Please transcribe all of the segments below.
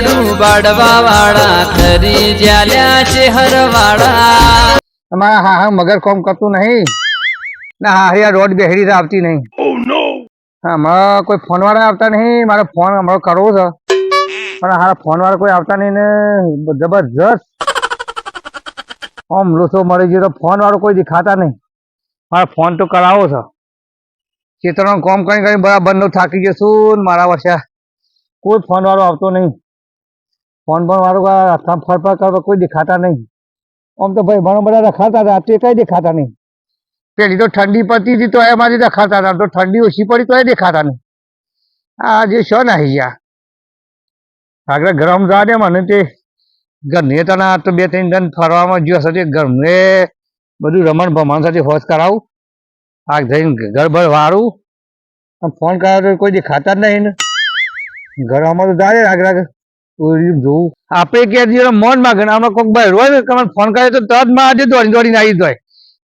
યાડું બાડવા વાળા ખરી જ્યાલ્યા છે હરવાળા અમારા હા હા મગર કોમ કરતું નહીં. ના હા યાર રોડ બેહરી તો આવતી નહીં. હા હમણાં કોઈ ફોન વાળા આવતા નહીં મારે ફોન હમણાં કરવો છે. પણ હા ફોન વાળા કોઈ આવતા નહીં ને જબરજસ્ત. આમ લોસો મળી ગયો તો ફોન વાળો કોઈ દેખાતા નહીં. મારે ફોન તો કરાવો છે. ચેતનો કોમ કરી કરી બરાબર નો થાકી જશું ને મારા વર્ષે કોઈ ફોન વાળો આવતો નહીં. ફોન પણ વાળું હાથમાં ફરફર કરવા કોઈ દેખાતા નહીં. આમ તો ભાઈ ઘણા બધા રખાતા હતા તે કઈ દેખાતા નહીં. પેલી તો ઠંડી પડતી હતી તો એમાંથી રખાતા હતા, તો ઠંડી ઓછી પડી તો એ દેખાતા નહીં. આ જે છો ને અહીંયા, આગળ ગરમ જવા દે મને તે. ઘરને તને તો બે ત્રણ દન ફરવામાં જ્યાં સાથે ઘરને બધું રમણ ભમણ સાથે હોશ કરાવું. આ જઈને ઘર વાળું ફોન કરાવ્યો કોઈ દેખાતા જ નહીં ને. ઘરમાં તો જાય આગળ. જોવું આપણે કે દિવસ મોનમાં ગણ હમણાં કોઈક ભાઈ રોય ને તમે ફોન કરે તો તરતમાં આજે દોડી દોડીને આવી જાય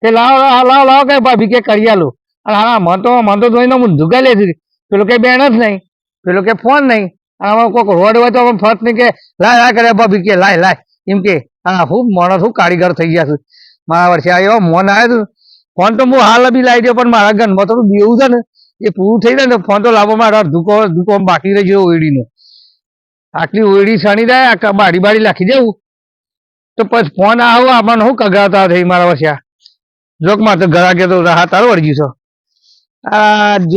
કે લાવ લાવ લાવ લાવ, કે ભાભી, કે કરી આલું. અને હા, મન તો મન તો જોઈને હું ધુકાઈ લેતી પેલો કે બેન જ નહીં. પેલો કે ફોન નહીં. આમાં કોઈક રોડ હોય તો ફર્સ્ટ નહીં કે લાય લાય, કરે, ભાભી, કે લાય લાય. એમ કે, હા, હું માણસ, હું કારીગર થઈ ગયા છું. મારા વર્ષે આવ્યો મોન આવ્યો ફોન તો હું હાલ બી લાવી દઉં, પણ મારા ઘરમાં થોડું બેવું છે ને. એ પૂરું થઈ જાય ને ફોન તો લાવવા મારા ધૂકો ધૂકો બાકી રહી ગયો ઓયડીનો આટલી ઓયડી સાણી જાય આ બારી બારી લાખી દેવું. તો પછી ફોન આવો આપણને શું કગાવતા થઈ મારા વર્ષે જોકમાં તો ઘરા કે તો રાહત તારો વળગી છો. આ જ,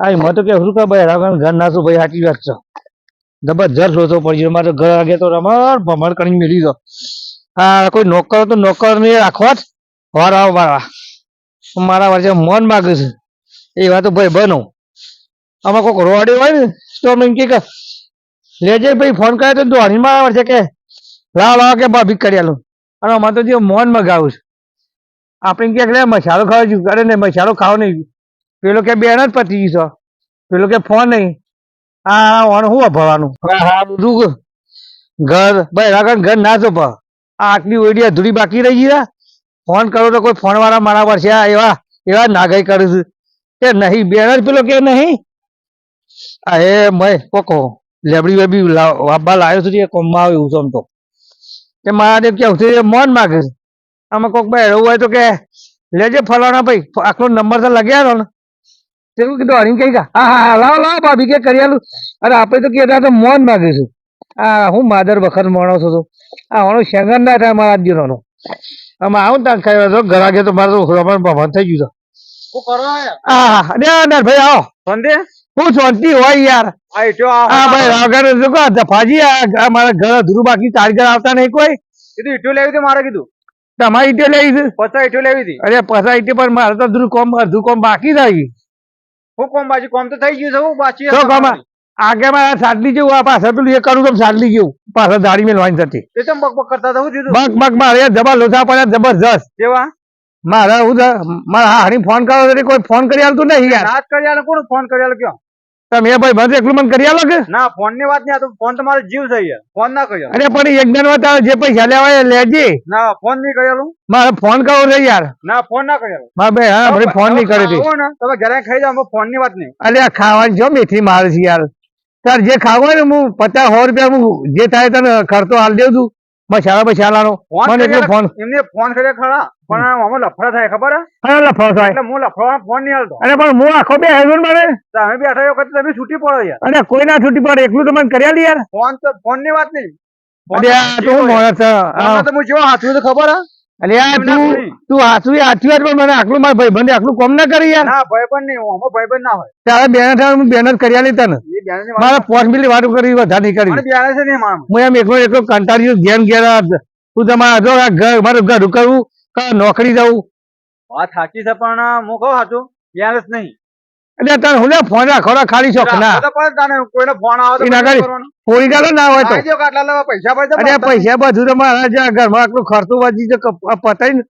આ એમાં તો કે શું કે ભાઈ રાવણ ઘર નાશું ભાઈ, સાચી વાત છે. જબરજસ્ત રોતો ગયો, મારે ઘર આગે તો રમણ ભમણ કરીને મેલી દો. આ કોઈ નોકર તો નોકર ને રાખવા જ? વારા વાળા મારા વર્ષે મન માગે છે. એ વાત ભાઈ બનો. આમાં કોઈક રોડે હોય ને, તો એમ કે કે લેજે ભાઈ ફોન કર્યો તો ધોની મારા છે કે? લાવ લાવ કે ભાભી કરી આલું. અને અમારે તો જે મોન મગાવું છે. આપણે કે લે, મસાલો ખાવા છું અરે નહીં, મસાલો ખાવો નહીં. પેલો કે બેન જ પતી ગઈ છો. પેલો કે ફોન નહીં. આ ઓણ શું ભરવાનું હા બધું ઘર, ભાઈ આગળ ઘર ના છો આ આટલી ઓઈડી અધૂરી બાકી રહી ગયા ફોન કરો તો કોઈ ફોન વાળા મારા પર આ, એવા એવા નાગાઈ કરું છું. કે નહીં, બેન જ પેલો કે નહીં? એ, મય, કોકો. લેબડી વેબડી લાવ- લાવ્યો છું એ કોમમાં આવે એવું સમતો કે મારે કેવું છે મોન માગે છે. આમાં કોક ભાઈ એવું હોય તો કે લેજે ફલાણા ભાઈ આખો નંબર તો લગ્યા ને. તેવું કીધું હરી કઈ હા હા લાવો લાવ ભાભી કે કરી આલું. અરે આપણે તો કહેતા તો મોન માગે છું. આ હું માદર વખત માણસ હતો આ હોણો શેંગર ના થાય મારા જીવનો આમાં આવું ત્યાં ખાઈ તો ઘર આગે તો મારે તો ભમણ થઈ ગયું હતું હા હા ભાઈ આવો. સંદે હું શાંતિ હોય યાર. હા ભાઈ આગળ જો કહો? જફાજી મારા ઘર અધૂરું બાકી કારીગર આવતા નહીં કોઈ? કીધું ઈટો લેવી હતી મારે કીધું. તમારી ઈટો લેવી હતી પચાસ ઈટો લેવી હતી. અરે પસા ઈટો પણ મારે તો અધૂરું કોમ અધૂરું કોમ બાકી થઈ હું કોમ બાજુ કોમ તો થઈ ગયું છે હું બાકી તો કોમ? આગે મારા સાડલી જેવું આ પાછળ પેલું એ કરું તો સાડલી જેવું. પાછળ દાડી મેં લોઈન થતી તે ચમ બક બક કરતા હતા હું દીધું બક બક મારે જબર લોચા પડ્યા જબરજસ્ત. જેવા મારા હું મારા હારી ફોન કરો કોઈ ફોન કરી આલતું નહીં યાર. કરી આલે કોણ ફોન કરી આલે કયો? તમે ભાઈ બંધ એકલું મને કરી આલો કે? ના ફોનની વાત નહીં ફોન તમારો જીવ થઈ યાર ફોન ના કરી અરે પણ એક જણ તારે જે પૈસા લેવા એ લેજે. ના ફોન નહીં કરી મારે ફોન કરવો રે યાર. ના ફોન ના કર્યો. મારે ભાઈ હા ભાઈ ફોન નહીં કરી તું આવો તમે ઘરે ખાઈ જાઓ ફોનની વાત નહીં. અરે આ ખાવાની જો મેથી મારે છે યાર. તાર જે ખાવું હોય ને હું પચાસ સો રૂપિયા હું જે થાય તને ખર્ચો હાલ દેવ છું. મસાલા બસાલાનો હાલ મને ફોન. એમને ફોન કર્યા ખરા. પણ અમે લફડા થાય ખબર હે? હા લફડો થાય. એટલે હું લફડા ફોન નહીં હાલતો. અરે પણ હું આખો બે હેઝન મારે? તમે બેઠા વખતે તમે છૂટી પડો યાર. અરે કોઈ ના છૂટી પડે એકલું તમે કર્યા લી યાર. ફોન તો ફોનની વાત નહીં. અરે તો હું. છું. હા. હું હાથું ખબર હે? અરે તું હાચું હાચી વાત પણ મને આટલું મારા ભાઈ બંને આટલું કોમ ના કરી યાર. ના ભાઈબંધ નહીં આમાં ભાઈબંધ ના હોય. તારે બેન થાય હું બેન જ કર્યા લે તને. મારા પોચ મિનિટ વાત કરી વધારે નહીં કરી. મને છે નહીં હું એમ એકલો એકલો કંટાળી ગેમ ઘેર તું તમારા જો ઘર મારું ઘર કરવું નોકરી જવું? વાત સાચી છે પણ હું કહું સાચું? બેને જ નહીં. એટલે તને હું ફોન રાખો ખાલી શોખ ના? તો પણ તને કોઈને ફોન આવે તો એના પછી કરી. કરવાનું. ફોડી ચાલો ના હોય તો. લાવી દ્યો કાટલા લેવા પૈસા પૈસા પૈસા બધું તો મારા જે ઘરમાં આટલું ખર્ચું વધી પતાઈ ને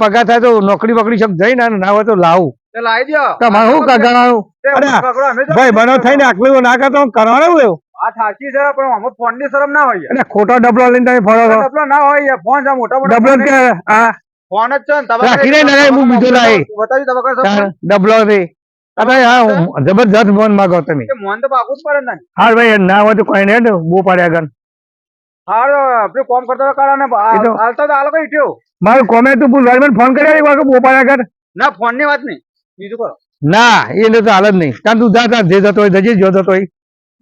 પગાર થાય તો નોકરી બકરી સબ જઈ ના હોય તો લાવું. તમારે શું કરવાનું અમે ભાઈ બનો થઈને આટલું ના કરતો કરવાનું એવું? વાત સાચી છે પણ આમાં ફોનની શરમ ના હોય. અને ખોટો ડબલો લઈને તમે ફરો ડબલો ના હોય ફોન મોટા મોટા ડબલો કે આ ફોન જ છે ને તમારે ને, હું બીજો ડબલો અરે હા જબરજસ્ત મોન માગો તમે. મોન તો પાકું જ પડે ને. હા ભાઈ ના હોય તો કોઈ નહીં બહુ પડ્યા હાર આપણે કોમ કરતા ને એ તો- હાલતા તો આ લોકો ઈટ્યો મારું કોમે તું ભૂલ મને ફોન કર્યા એક વાર બહુ પડ્યા આગળ. ના ફોનની વાત નહીં. બીજું કરો. ના એને તો હાલ જ નહીં. કારણ તું જા જે જતો હોય જજે જો જતો હોય.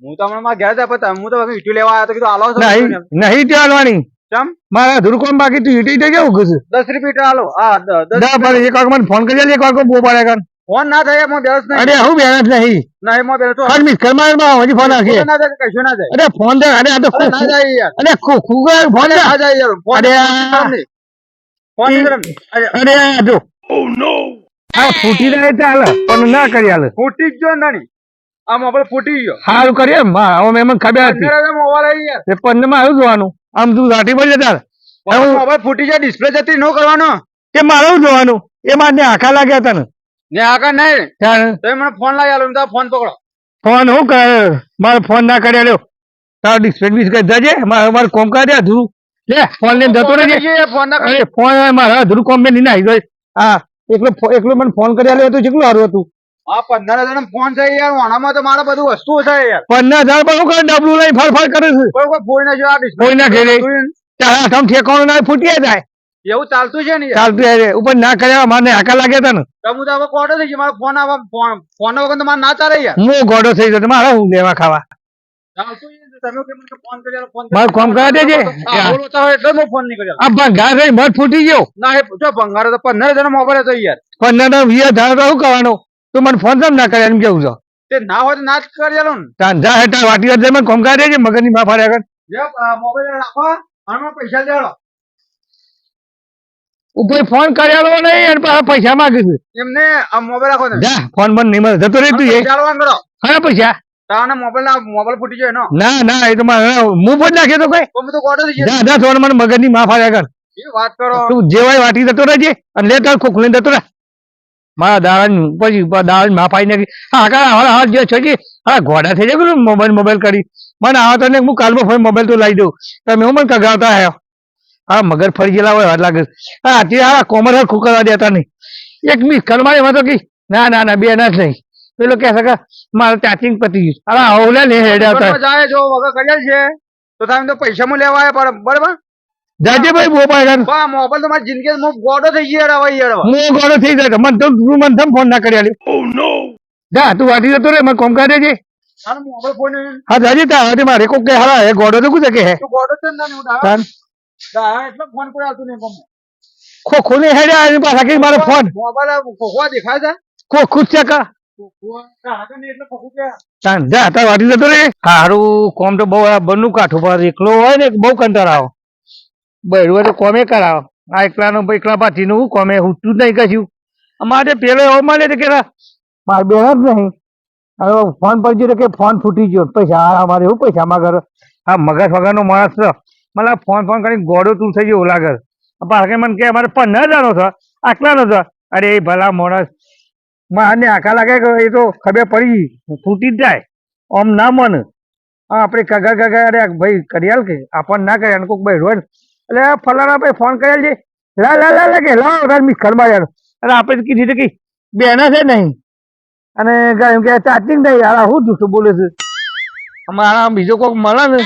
હું તો હમણાં ઘેર જાય પણ હું તો હવે લેવા આવ્યો તો કીધું હાલો નહીં નહીં ત્યાં હાલવાની. ચમ? મારા ધુરકોમ બાકી તું ઈટી થઈ કેવું ઘુસ? દસ રૂપિયા હાલો. હા દ- દસ ના પણ એક વાર મને ફોન કરી એક વાર બહુ પડ્યા આગળ ફોન ના થાય મો બેસ નહીં. અરે હું બેસ નહીં. ના મો બેસ તો- ખર મિસ કર મારમાં હજી ફોન આવશે. ના જાય કે કશું ના જાય અરે ફોન દે અરે આ તો અરે ના જાય યાર. અરે ખુ ખુગર ફોન ના જાય યાર. ફોન અરે ફોન નહીં. ફોન અરે. જો આ નો આ ફૂટી રહે ચાલ પણ ના કરી હાલ. ફૂટી જ જો ને નાની આ મોબાઈલ ફૂટી ગયો. સારું કરીએ. માં હવે મેં મને ખબર હતી. પંદરમાં આવ્યું જોવાનું. આમ તું રાઠી પડી જતા મોબાઈલ ફૂટી જાય ડિસ્પ્લે જતી ન કરવાનો. એ મારું જોવાનું? એ મારે આખા લાગ્યા હતા ને ને આગળ નહીં તમે મને ફોન લાગ્યા આલો તો ફોન પકડો. ફોન હું કરે? મારો ફોન ના કર્યા લ્યો તારો ડિસ્પ્લે બીસ કરી જજે. મારે મારે કોમ કર્યા અધૂરું. લે ફોન લઈને જતો રહેજે. ફોન ના ફોન મારા અધૂરું કોમ લઈને આવી ગયો હા એકલો એકલો મને ફોન કરી લ્યો તો કેટલું સારું હતું. આ પંદર હજાર નો ફોન છે યાર તો મારે બધું વસ્તુ છે યાર. પંદર હજાર કરે ડબલું લઈ ફર ફર કરે છે? કોઈ ફોઈ ના જો ફોઈ ના ઘેરે. તારા હાથમાં ઠેકાણું ના ફૂટી જાય. એવું ચાલતું છે ને ચાલતું ઉપર ના કર્યા મારે હાકા લાગ્યા હતા ને. તો હું તો હવે થઈ ગયો. મારો ફોન આવા ફોન વગર તો મારે ના ચાલે યાર. હું ગોડો થઈ ગયો મારે હું લેવા ખાવા? તમે પંદર હજાર નો મોબાઈલ હતો યાર. પંદર ના વીસ હજાર શું કરવાનો? તું મને ફોન કેમ ના કરે એમ કેવું છો? તે ના હોય તો ના જ કરી ને. વાટી મને કોમ કરી દેજે મગજની માં મોબાઈલ રાખો અને પૈસા દેડો ઉપર ફોન કર્યાલો નહીં અને પાછા પૈસા માંગે છે. એમને આ મોબાઈલ રાખો ને. જા ફોન બંધ નહીં મળે. જતો રહી તું એ. કરો. હા પૈસા? તારા મોબાઈલ ના મોબાઈલ ફૂટી જાય એનો. ના ના એ તો મારે હું પણ નાખ્યો તો કઈ. હું તો કોટો થઈ ગયો. જા જા થોડ મને મગજની માં ફાડ્યા કર એ વાત કરો. તું જેવાય વાટી જતો રહેજે અને લે ખોખલી જતો રહે. મારા દાડા પછી દાડા માફાઈ નાખી. હા, કા હા જે છે કે? હા ઘોડા થઈ જાય મોબાઈલ મોબાઈલ કરી. મને આવા તને હું કાલમાં ફોન મોબાઈલ તો લઈ દઉં. તમે હું મને કગાવતા હે હા, મગર ફરી ગયેલા હોય લાગે હા, તે હા કોમર હરખું ખુકરવા દેતા નહીં. એક મિસ કલમારે એમાં તો કે ના ના ના બે ના જ નહીં. પેલો કહે કે મારે ચાર્જિંગ પતી ગયું. અરે ઓલે લે હેડ આવતા જો વગર કર્યા છે. તો તમે તો પૈસા માં લેવા આવ્યા બરાબર? જાજે ભાઈ પાડ્યા પણ મોબાઈલ તો મારી જિંદગી મો ગોડો થઈ ગયો હવે યાર મો ગોડો થઈ જાય મન તો તું મન થમ ફોન ના કરી નો જા તું વાટી જતો રે મને કોમ મોબાઈલ ફોન હા. જાજે તા હવે મારે કોક કે હારા હે ગોડો તો કુછ કે હે? તું ગોડો તો ના હું તાન. દાડા એટલે ફોન કોઈ આવતું ને કોમ. ખો ખોને હેડ્યા એની પાસે કે મારો ફોન મોબાઈલ ખોખવા દેખાય છે? કો ખુશ છે કા? તો ખોખું જા તા વાટી જતો રે હારું કોમ તો બહુ આ બનનું કાઠું પર એકલો હોય ને બહુ કંટાળાવો બૈરું તો કોમે કરાવો. આ એકલાનો એકલા પાછીનું હું કોમે? હુતું જ નહીં કશું. અમારે પેલો એવો મળે તો કે મારે બેન જ નહીં. હવે ફોન પર જો કે ફોન ફૂટી ગયો. પૈસા અમારે એવું, પૈસા માગર આ મગજ વગરનો માણસ મને ફોન ફોન કરીને ગોડો તું થઈ ગયો લાગે પાછળ મને કે અમારે પંદર હજારનો છે, આટલાનો છે. અરે એ ભલા માણસ. મારને આખા લાગે કે એ તો ખબર પડી ફૂટી જ જાય. આમ ના મન. હા આપણે કગા કગા, અરે ભાઈ, કરિયાલ કે? આપણને ના કરે કોઈક ભાઈ રોડ એટલે ફલાણા ભાઈ ફોન કરેલ છે. લા લા લા કે લાવ તાર મિસ ખરમાં યાર અને આપણે કીધી હતી કે બેના છે નહીં. અને એમ કે ચાર્જિંગ નહીં. યાર હું જૂઠું બોલે છે? અમારા બીજો કોઈક મળે ને,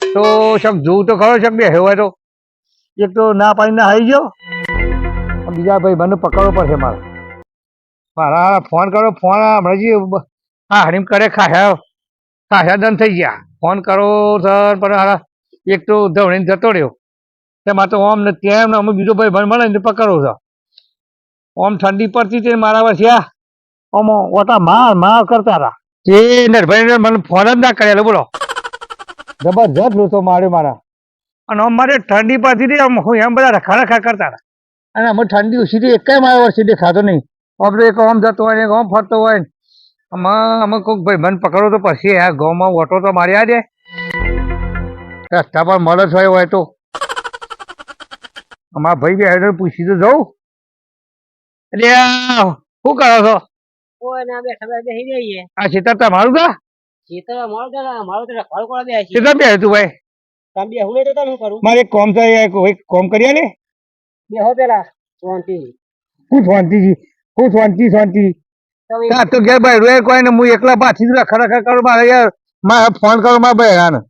તો શક જોવું તો ખરો, શક બે હેવાય તો. એક તો ના પાડીને આવી ગયો બીજા ભાઈ મને પકડવો પડશે મારે. મારા ફોન કરો ફોન હમણાં જે હા હરીમ કરે ખાસા ખાસા દન થઈ ગયા. ફોન કરો સર પણ હારા એક તો ધવણીને જતો રહ્યો. તેમાં તો ઓમ ને ત્યાં એમને અમે બીજો ભાઈ ભાઈ મળે ને તે પકડો છો. ઓમ ઠંડી પડતી હતી મારા આ ઓમ ઓટા માર માર કરતા હતા. એ નરભાઈ મને ફોન જ ના કરેલો, બોલો. જબરજસ્ત લૂંટો માર્યો મારા. અને આમ મારે ઠંડી પડતી હતી આમ હું એમ બધા રખા રખા કરતા હતા. અને અમે ઠંડી સીધી એક મારા સીધી દેખાતો નહીં. આપણે એક આમ જતો હોય ને એક આમ ફરતો હોય આમાં અમે કોઈક ભાઈ મન પકડો તો પછી આ ગામમાં ઓટો તો મારી આજે રસ્તા પર મળે હોય હોય તો. અમારા ભાઈ બે હેડર પૂછી તો જવું એટલે શું કરો છો? ના આ ખેતર તમારું તો ના ખેતર બે ભાઈ? મારે કોમ કોમ કરી આલે. બેહો પેલા શાંતિ હું હું શાંતિ શાંતિ. તમે તો ઘેર ભાઈ રોય કોઈ ને હું એકલા પાછી જ ખરેખર કરું મારે યાર મારે ફોન કરો મારા ભાઈ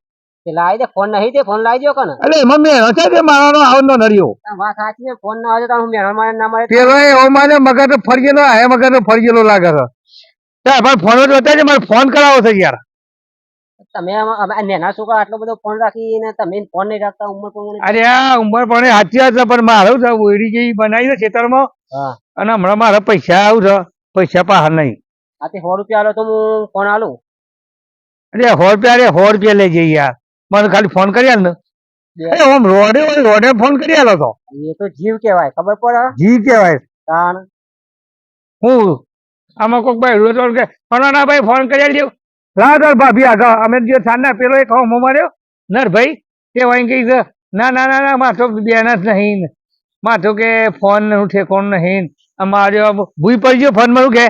આવી દે ફોન નહીં તે ફોન લાવી દો કને. અલે એમાં મેં હશે કે મારાનો આવનો નડ્યો? વાત સાચી છે ફોન ના આવે તો હું મેળવા મારે ના મારે પેલો એવો માને મગજ તો ફરી ગયેલો હે મગજ તો ફરી ગયેલો લાગે છે. તે પણ ફોન જ બતાવજે મારે ફોન કરાવો છે યાર. તમે આ છોકરા આટલો બધો ફોન રાખીને તમે ફોન નહીં રાખતા ઉંમર પણ અરે આ ઉંમર પણ સાચી વાત છે પણ મારું છે ઓયડી જેવી બનાવી છે ખેતરમાં. અને હમણાં મારે પૈસા આવું છે પૈસા પાસે નહીં. આથી સો રૂપિયા આલો તો હું ફોન આલું. અરે સો રૂપિયા અરે સો રૂપિયા લઈ જઈએ યાર. મને ખાલી ફોન કરી આલ ને. બે. ઓમ રોડે રોડે ફોન કરી આલો તો. એ તો જીવ કહેવાય ખબર પડે? જી કહેવાય. તાણ. હું? આમાં કોઈક ભાઈ રોજ રોજ કે ફલાણા ભાઈ ફોન કરી આલજો લાવ ભાભી આગળ. અમે જે સાંજના પેલો એક હોમ માર્યો નર ભાઈ તે વાંઈ ગઈ છે. ના ના ના ના માથો બેન જ નહીં માથો કે ફોનનું ઠેકોણ નહીં અમારે ભૂઈ પડી ગયો ફોન મારું કે?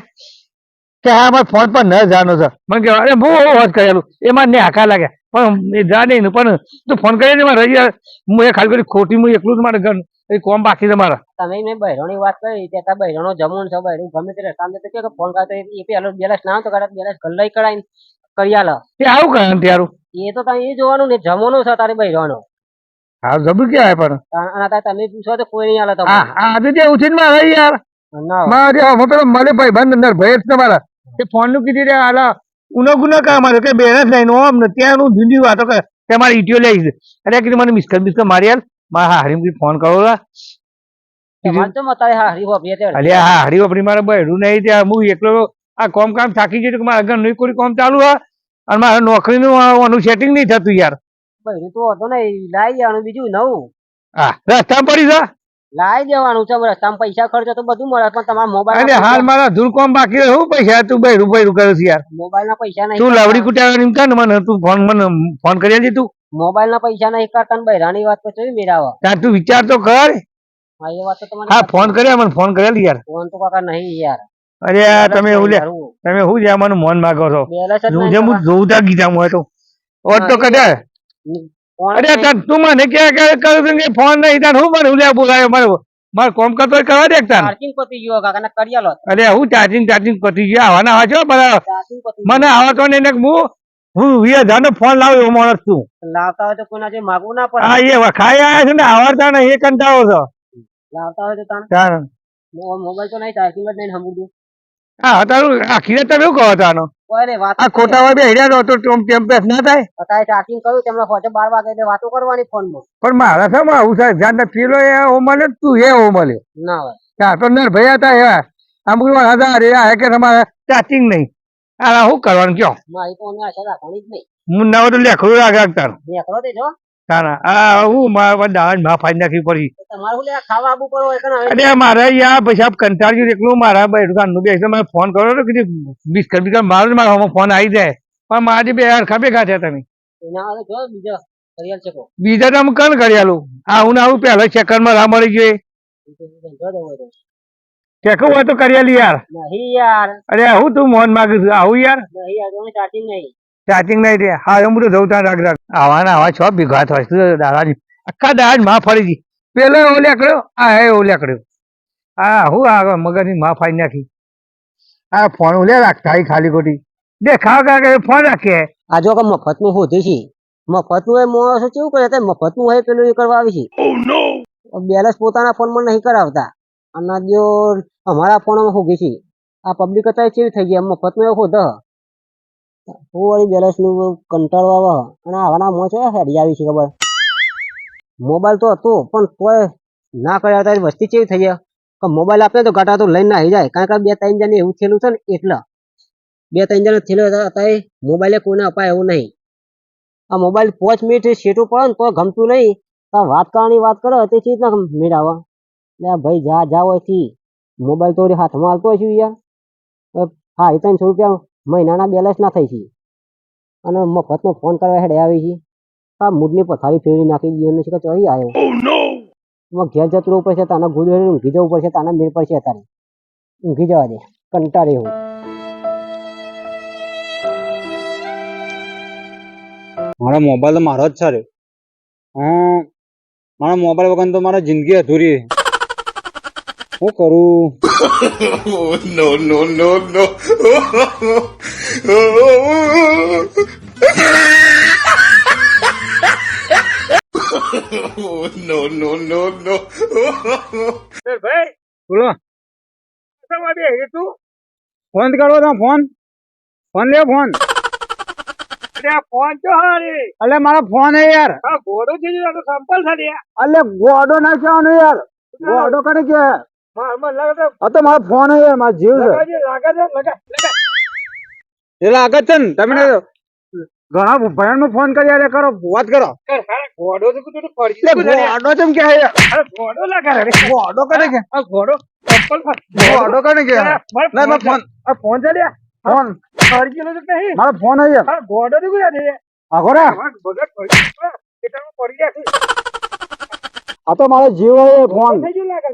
કે હા મારે ફોન પર ન જાનો છે. મને કે અરે બહુ વાત કરેલું. એમાં ને હાકા લાગે. પણ એ જા નહીં પણ તું ફોન કરી દે મારે રજા હું એ ખાલી કરી ખોટી હું એકલું જ મારે ઘર એ કોમ બાકી છે મારા. તમે મેં બહેરોની વાત કરી તે તા બહેરોનો જમૂન છે બહેરું ગમે તે રસ્તામાં તો કે ફોન કરતો એ પેલો બેલેન્સ ના તો કદાચ બેલેન્સ ગલ્લાઈ કરાઈને કરી આલે તે આવું કરે ત્યારું. એ તો તમે એ જોવાનું ને જમવાનું છે તારે બહેરોનો. હા જબર કે આય પણ? અને તમે પૂછો તો કોઈ નહીં આલે તમને આ આજે જે ઉઠીને મારા યાર. ના. મારે પેલો મારે ભાઈ બંધ અંદર ભાઈ જ તમારા તે ફોનનું કીધી રે આલા ઉનો ગુનો કા મારે કે બેન જ નહીં નો આમ ને ત્યાં નું ધૂંધી વાતો કે તે મારી ઈટીઓ લઈ છે અરે કીધું મને મિસ્કર મિસ્કર મારી આલ. મારા હારી કીધું ફોન કરો તો હા તે અરે હા હારી વાપરી મારે બહેરું નહીં ત્યાં. હું એકલો આ કોમ કામ થાકી ગયો કે મારા ઘર નહીં કોઈ કોમ ચાલુ હા અને મારા નોકરીનું આનું સેટિંગ નહીં થતું યાર. બહેરું તો હતો નહીં. લાવી દેવાનું બીજું નવું. હા રસ્તામાં પડી જા. લાવી દેવાનું છે રસ્તામાં પૈસા ખર્ચો તો બધું મળે પણ તમારા મોબાઈલ અને હાલ મારા ધૂળ કોમ બાકી હું પૈસા તું ભાઈ બહેરું કરે છે યાર. મોબાઈલ ના પૈસા નહીં તું. લવડી કુટાવા એમ કર ને મને. તું ફોન મને ફોન કરી આલજે તું. મોબાઈલ ના પૈસા નહીં કરતા ને રાણી વાત તો જોઈ મેરાવા ત્યાં તું વિચાર તો કર. હા એ વાત તો તમારી હા ફોન કર્યા મને ફોન કરેલ યાર. ફોન તો કાકા નહીં યાર. અરે તમે એવું લે. તમે શું જ્યાં મને મોન માગો છો? હું નહીં જે હું જોઉં ત્યાં ગીતા હોય તો. ઓટ તો હા, એ કદે ફોન અરે તું મને કે કે ફોન નહીં? તાર હું મને ઉલ્યા બોલાયો? મારે મારે કોમ કરતો કરવા દે તાર? ચાર્જિંગ પતી ગયો કાકા કરી આલો અરે હું ચાર્જિંગ ચાર્જિંગ પતી ગયા. આવા છો બધા? મને આવા તો ને હું હું વીસ હજારનો ફોન લાવ્યો એવો માણસ છું. લાવતા હોય તો કોઈના જે માગવું ના હા પડે એ વખાઈ આવ્યા છે ને આવડતા ને એ કંટાળો છો. લાવતા હોય તો તાન. મોબાઈલ તો નહીં ચાર્જિંગ જ નહીં સમજું હા તારું આખી રાત તમે એવું કહો તાનો કોઈ નહીં વાત આ ખોટા હોય બે હેડ્યા તો ટેમ ટેમ્પેસ ના થાય? અત્યારે ચાર્જિંગ કર્યું તેમને હોજે બાર વાગે એટલે વાતો કરવાની ફોનમાં પણ મારા શામાં આવું સાહેબ જાણ પેલો એ ઓ મળે તું એ ઓ મળે. ના હોય. ત્યાં તો નર ભાઈ હતા એવા. અમુક વાર હતા આ કે તમારે ટ્રાકિંગ નહીં? આ શું કરવાનું કયો? મારી તો આશા રાખવાની જ નહીં. હું તો લેખડું રાખ તાર નીકળો તે જો. તારા. આ હું મારા માં ફાઈ પડી ના? અરે યાર પછી આપ કંટાળ્યું એકલું મારા ભાઈ દુકાનનું બે મને ફોન કરો તો કીધું બિસ્કટ બિસ્કટ મારો મારા ફોન આવી જાય. પણ મારે બે હરખા ભેગા થયા તમે. બીજો તો હું કણ કરી આલું આવું ને આવું પહેલા સેકન્ડમાં રાહ મળી જોઈએ દેવો હોય તો. કરેલી યાર. અરે હું તું મોહન માગું છું. આવું યાર. નહીં. જોને નહીં રે. હા એમ બધું જવું ત્યાં રાખ રાખ આવા ને આવા છો ભેગા થાય શું આખા દાદા માં ફરી ગઈ. પેલો એવો લેકડ્યો આ હે એવો લેકડ્યો હા હું આ મગજની માં ફાઈ નાખી. આ ફોન ઉલે રાખતા ખાલી ખોટી. દેખાવ કાંઈ ફોન રાખે. આ જો કે મફતનું હોતી છે? મફતનું એ માણસો કેવું કરે? તે મફતનું હોય પેલું એ કરવા આવી છે? બેલેન્સ પોતાના ફોનમાં નહીં કરાવતા. અને જો અમારા ફોનમાં હોગી છે? આ પબ્લિક અત્યારે કેવી થઈ ગઈ? મફત મફતનું એવું હોત હું વળી બેલેન્સનું કંટાળો આવે અને આવાના મોં છે, હેડી આવી છે ખબર. મોબાઈલ તો હતો, પણ તોય ના કર્યા તારી વસ્તી કેવી થઈ જાય કે મોબાઈલ આપે તો ઘાટા તો લઈને આવી જાય, કારણ કે બે ત્રણ જણ એવું થયેલું છે ને, એટલે. બે ત્રણ જણ થયેલું હતા, અત્યારે મોબાઈલે કોઈને અપાય એવું નહીં. આ મોબાઈલ પાંચ મિનિટ સેટું પડે ને તો ગમતું નહીં. તો વાત કરવાની વાત કરો, તે ચીજ ના મેળાવે. એટલે ભાઈ, જા જાઓથી મોબાઈલ તો હાથમાં હોય છે યાર. હા, એ ત્રણસો રૂપિયા મહિનાના બેલેન્સ ના થઈ છે. અને મફતનો ફોન કરવા હેડે આવી છે. આ મૂડની પથારી ફેરવી નાખી દીધી છે કે ચોરી આવ્યો એમાં ઘેર જતું રહેવું પડશે તાના ગુદ ઊંઘી જવું પડશે તાના મેળ પડશે અત્યારે. ઊંઘી જવા દે કંટાળે હું. મારો મોબાઈલ તો મારો જ છે મારા મોબાઈલ વગર તો મારા જિંદગી અધૂરી છે. હું કરું? નો નો નો નો. નો નો નો no. ભાઈ બોલો. ફોન કરો તો? Phone phone. લે ફોન. ફોન તો હારી. અલે મારો ફોન હે યાર. ગોડો છે સંપલ થાય અલે ઘોડો ના કહેવાનો યાર. ગોડો કરે કે? હા તો મારો ફોન મારો જીવ છે. એ લાગે છે ને તમે ઘણા ભયણ નો ફોન કરી યાર કરો વાત કરો. ઘોડો તો ઘોડો કે ઘોડો લાગે ઘોડો કરે કે ઘોડો ઘોડો કરે કે ના ના ફોન આ ફોન છે લે ફોન. ફરજી લો તો નહીં મારો ફોન હે યાર. ઘોડો તો ગયા દે આગોરા આ તો મારો જીવ ફોન. લાગે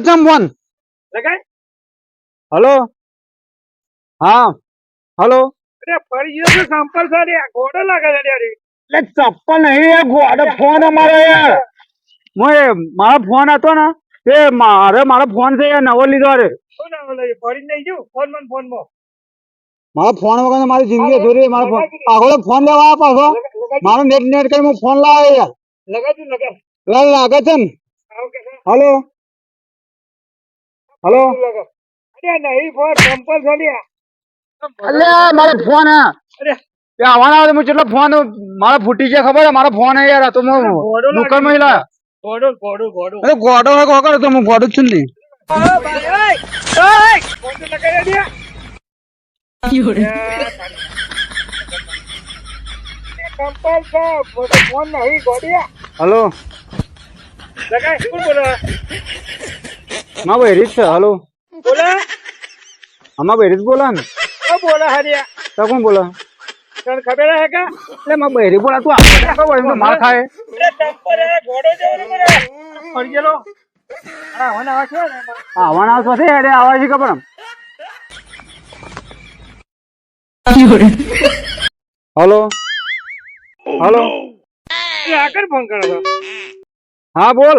છે ફોન હલો? હા. હલો? એટલે ચપ્પલ નહીં એ ઘોડો ફોન અમારો યાર. મોય મારો ફોન હતો ને તે મારે મારો ફોન છે યાર નવો લીધો રે મારો ફોન વગર મારી જિંદગી અધૂરી મારો ફોન આગળ ફોન લેવા પાછો. મારો નેટ નેટ કરી હું ફોન લાવ્યો યાર. લા લાગે છે ને? હલો? હલો? અલ્યા મારો ફોન આવવાના હું જેટલો ફોન મારો ફૂટી છે ખબર મારો ફોન યાર તો હું દુકાનમાં લાયા. ઘોડો ઘોડો ઘોડો અરે ગોડો હે ગોકળ તો હું ગોડો છું ને હલો? માં ભાઈ રીત છે હલો. આમાં ભાઈ રીત બોલા ને? તો કોણ બોલા? ખબર હે કા? એટલે માં બહેરી બોલા તું આપણે ખબર એમ માર ખાય. આવવાના આવશો અરે આવા છે ખબર હલો. હલો. આગળ ફોન કરો હા બોલ.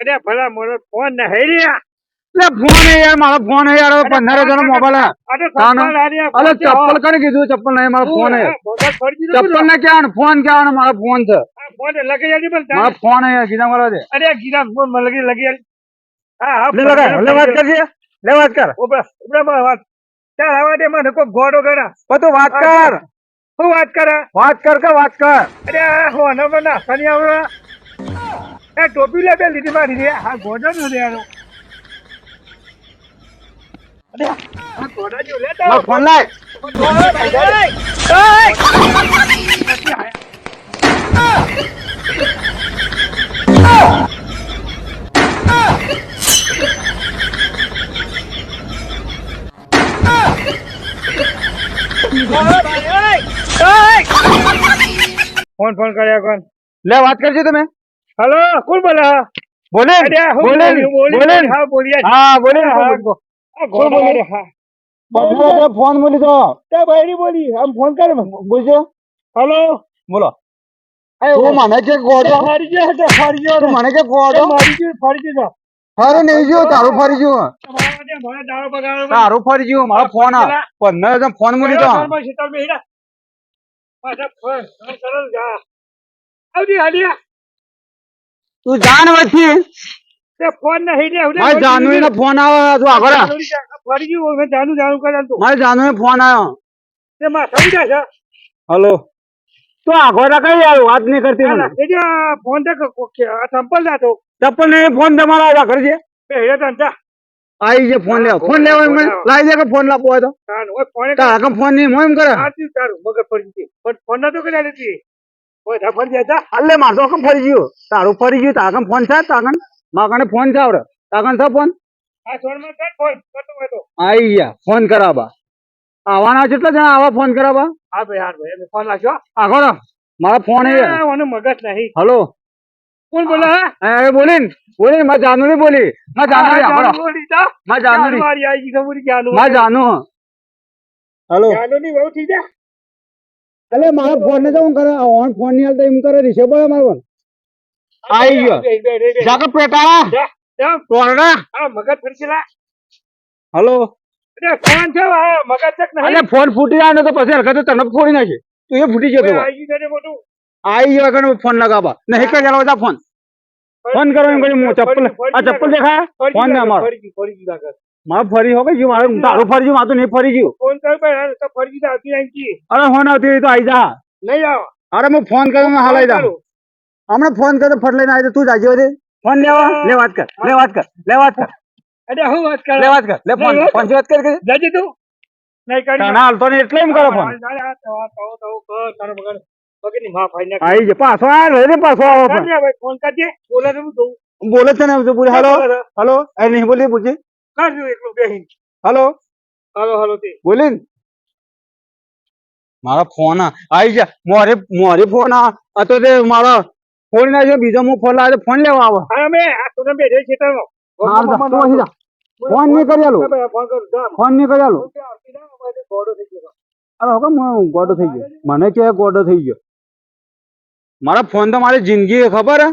અરે ભલા મોરો ફોન ને હેરિયા એટલે ફોન હે યાર મારો ફોન હે યાર પંદર હજાર મોબાઈલ હે. તો તાનો? ચપ્પલ કીધું ચપ્પલ નહીં મારો ફોન ચપ્પલ ને ક્યાં ફોન ક્યાં મારો ફોન છે? ફોન લગી પણ મારો ફોન હે મારો છે અરે ફોન લગી લગી હા હા લે લગાડ લે વાત કરજે. લે વાત કર. ઉપરા ઉપરા વાત. ચાલ આવા દે મને કો ઘોડો ગણા. પણ વાત કર. શું વાત કર? વાત કર કે વાત કર. અરે સની આવડા. એ ટોપી લે બે લીધી મારી રે હા ઘોડો નો રે આનો અરે આ ઘોડા જો લેતા મારો ફોન લાય ફોન ફોન કર્યા કોણ લે વાત કરજો તમે હલો કોણ બોલે? બોલે બોલે બોલી. હા બોલી હા બોલે. કોણ બોલે? હા. બધું ફોન બોલી તો તે બૈરી બોલી. આમ ફોન કરે બોલજો. હલો. બોલો. તું મને કે ગોડો ફરી ગયો તો ફરી ગયો. તું મને કે ગોડો મારી ગયો ફરી ગયો ફરી નહીં ગયો તારું ફરી ગયું. તારું ફરી ગયું મારો ફોન આ. હજાર ફોન મૂલી તો શીતળ બેહીડા. પાછા ફોન ફોન જા. આવજી હાલ્યા. તું જાન વચ્ચે તે ફોન નહીં લે, ઉડે મારે જાનવી નો ફોન આવે તું આગળ. જાનુ જા. ફરી ગયું હવે જાનું જાનું કરે તું. મારે જાનવી ફોન આવ્યો. તે માથા ઉડ્યા છે? હલો. તું આગળ કઈ યાર વાત નહીં કરતી મને. ફોન તો સંપલ જાતો ચપ્પલ ને ફોન તમારા આવ્યા કરજે બેહીડા તને જા. આવી છે ફોન લેવા ફોન લેવા એમ લાવી દે કે ફોન લાવવો હોય તો. ફોન તારા ફોન નહીં એમ કરે. તારું ફરી ગયું. પણ ફોન નતો કર્યા નથી ઓય ફરી. અલ્લે મારતો કેમ ફરી ગયો? તારું ફરી ગયું. તારા ફોન છે? તાકન મારા ફોન છે આવડે. તારા છે ફોન કર ફોન કરતો હોય તો. આઈ ગયા. ફોન કરાબા આવવાના કેટલા જણા આવા ફોન કરાબા હા ભાઈ હા ભાઈ. ફોન લાગ્યો આ આ. મારા ફોન એ. ઓને મગજ નહીં. હલો કોણ બોલે હે? એ બોલીન. બોલીનમાં જાનુ નહીં બોલી. માં જાનુ નહીં આ. જાનુ બોલી જા. માં જાનુ જાનુ વાળી આવી ગઈ ખબર જાનુ. માં જાનુ હલો જાનુની બહુ થઈ જા. અલે મારા ફોન ને તો હું કરે ઓન ફોનની હાલતા એમ કરે રિષભ બોલે મારો ફોન. આઈ ગયો. જાકે જા. તોરડા આ? મગજ ફરશેલા. હલો. અરે ફોન છે આ મગજ ચક નહીં. અરે ફોન ફૂટી જાય તો પછી હલકા તો તને ફોડી નાખે. તું એ ફૂટી જતો તો આઈ ગયું છે મોટું. આઈ ગયો કણ ફોન લગાવવા. નહીં કે ચાલો ફોન. ફોન કરો એમ કરી હું ચપ્પલ આ ચપ્પલ દેખાય? ફોન ને અમારો. ગયું, ફરી ગયું હો ગઈ મારે તારું ફરી ગયું મારું નહીં ફરી ગયું ફોન કર ભાઈ, તો ફરી ગયું આવતી નહીં. અરે ફોન આવતી તો આવી જા નહીં આવ અરે હું ફોન કરું હાલ આવી જા. હમણાં ફોન કર્યો ફટ લઈને આવી તો જાજો દે ફોન લેવા લે વાત કર લે વાત કર લે વાત કર અરે હું વાત કર લે વાત કર લે ફોન ફોન વાત કર જાજે તું. નહીં કરી. તને હાલતો નહીં એટલે એમ કરો ફોન. આવી જ પાછો આ રે પાછો આવો ફોન કરજે બોલે તો બોલે તને ને હાલો હાલો એ નહીં બોલી પૂછી એકલું બેહીને. હાલો? હાલો, હાલો તે. બોલી મારા ફોન આવી જા મોરે મોરે ફોન આ તો તે મારો ફોન ના છે બીજો હું ફોન લાવે ફોન લેવા આવો. હા, મે આ તો બે રે જા. ફોન નહીં કરી આલો. ફોન નહીં કરી આલો. અરે હવે હું ગોડો થઈ ગયો. મને કે ગોડો થઈ ગયો. મારા ફોન તો મારી જિંદગી ખબર હે?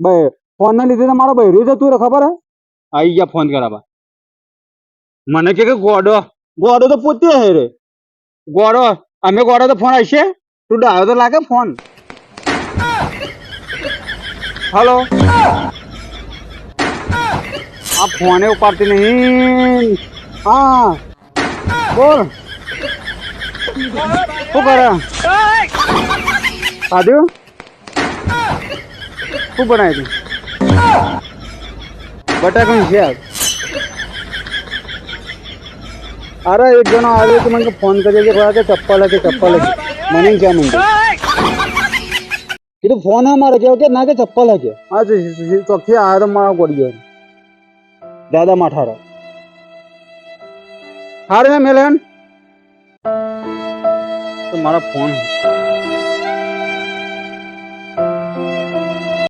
બે ફોન ને લીધે તો મારો બૈરું જતું રે ખબર હે? આવી ગયા ફોન કરાવવા. મને કે ગોડો. ગોડો તો પોતે હે રે. ગોડો અમે ગોડો તો ફોન આવશે તું ડાયો તો લાગે ફોન. હલો. આ ફોને ઉપાડતી નહીં. હા. બોલ. શું કરે? આદ્યુ શું બનાવ્યું બટાકાનું શાક અરે એક જણો આવ્યો તો મને ફોન કર્યો કે ભાઈ કે ચપ્પલ કે ચપ્પલ કે મને ક્યાં મંગે કીધું ફોન હે મારે કેવો કે ના કે ચપ્પલ હે કે હા તો ચોખ્ખી આવ્યો તો મારા ગોળ્યો દાદા માઠારો હારે મેલેન તો મારા ફોન